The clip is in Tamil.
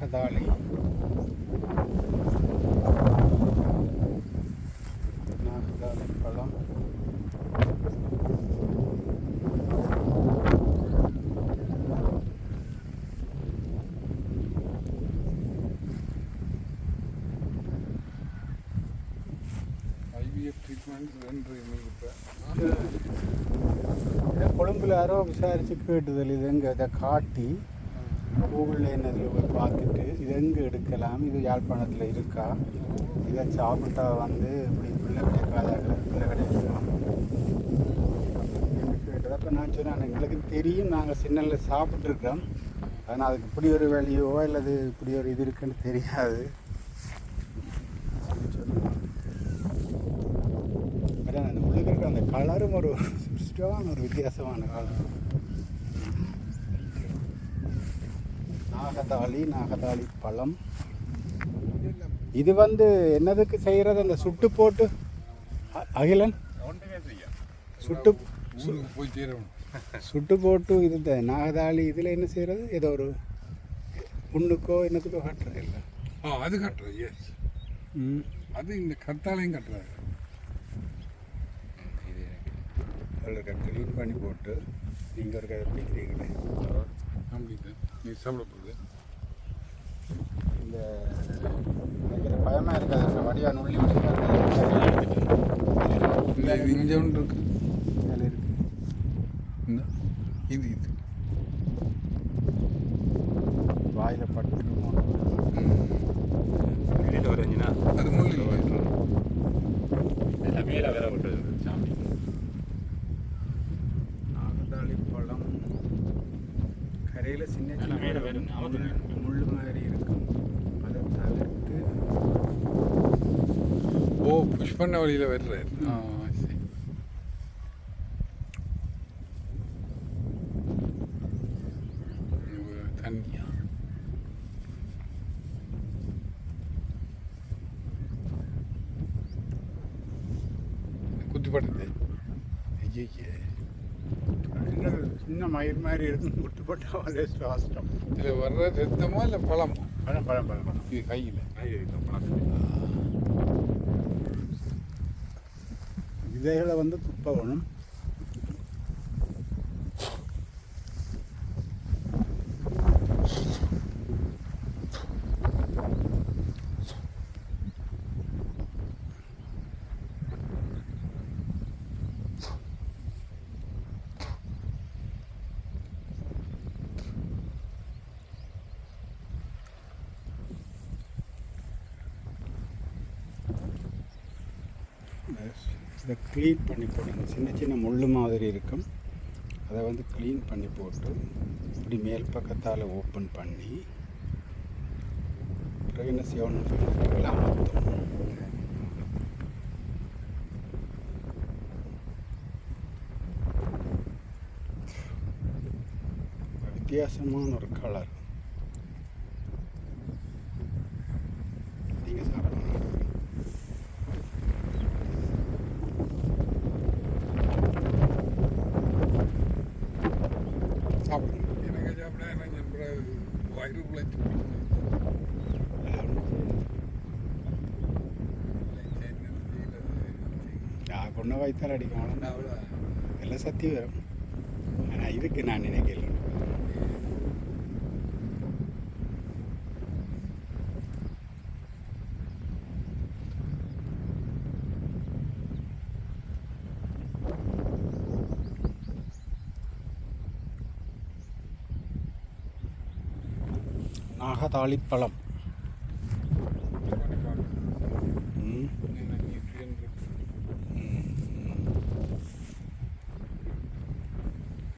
நாகதாளி நாகதாளி பழம். ஐவிஎஃப் ட்ரீட்மெண்ட் ரெண்டு கொழும்பில் இதை யாரோ விசாரித்து கேட்டுதல் இது எங்கே? இதை காட்டி. கூகுளில் என்னதில் போய் பார்த்துட்டு இது எங்கே எடுக்கலாம்? இது யாழ்ப்பாணத்தில் இருக்கா? இதை சாப்பிட்டா வந்து இப்படி பிள்ளை கிடைக்காத? பிள்ளை கிடைக்கலாம் கேட்டது. அப்போ நான் சொன்னேன் எங்களுக்கு தெரியும் நாங்கள் சின்னல்ல சாப்பிட்ருக்கோம் ஆனால் அதுக்கு இப்படி ஒரு வேலையோ அல்லது இப்படி ஒரு இது இருக்குன்னு தெரியாது. அதான் அந்த உள்ளுக்கு அந்த கலரும் ஒரு ஸ்ட்ராங் ஒரு வித்தியாசமான கலர் நாகதாளி நாகதாளி பழம். இது வந்து என்னதுக்கு செய்கிறது அந்த சுட்டு போட்டு அகிலன்? சுட்டு சுட்டு போட்டு இது இந்த நாகதாளி இதில் என்ன செய்கிறது ஏதோ ஒரு புண்ணுக்கோ என்னத்துக்கோ கட்டுறது. இல்லை. ஆ அது கட்டுறது எஸ் ம். அது இந்த கத்தாலையும் கட்டுறாரு க்ளீன் பண்ணி போட்டு நீங்கள் ஒரு கதை பிடிக்கிறீங்களே? நீ சாப்பிட போகுது. இந்த எனக்கு பயமாக இருக்காது. நுள்ளி விட்டு இல்லை இது இங்கே ஒன்று இருக்கு. மேலே இருக்கு. இந்த இது இது. வாயில் பட்டு வெளியில் வரஞ்சினா அது முள்ளு மேலே வேற விட்டுறது சாமி நாகதாளி பழம் கரையில் சின்ன சின்ன முள் மாதிரி இருக்கும். அதை தவிர்த்து ஓ புஷ் பண்ண வழியில் வர்றாரு தண்ணியா? குத்துப்பட்டது. ஐயே சின்ன சின்ன மயிர் மாதிரி இருக்கும் குட்டு போட்டால் அதே சுவாசம் இதில் வர்ற ரத்தமோ இல்லை பழமோ? பழம் பழம் பழம் பழம். இது கையில். விதைகளை வந்து துப்ப இதை க்ளீன் பண்ணி போடுங்க. சின்ன சின்ன முள் மாதிரி இருக்கும். அதை வந்து க்ளீன் பண்ணி போட்டு இப்படி மேல் பக்கத்தால் ஓப்பன் பண்ணி பிறகு என்ன செய்யணும்னு சொல்லி வித்தியாசமான ஒரு கலர் വയറ് പ്ലേറ്റ് കൊണ്ട് വൈത്താലടിക്കണം എല്ലാം സത്യം വരും. ഞാൻ ഇതൊക്കെ നാണിനൊക്കെ എല്ലാം ஆகதாளிப்பழம்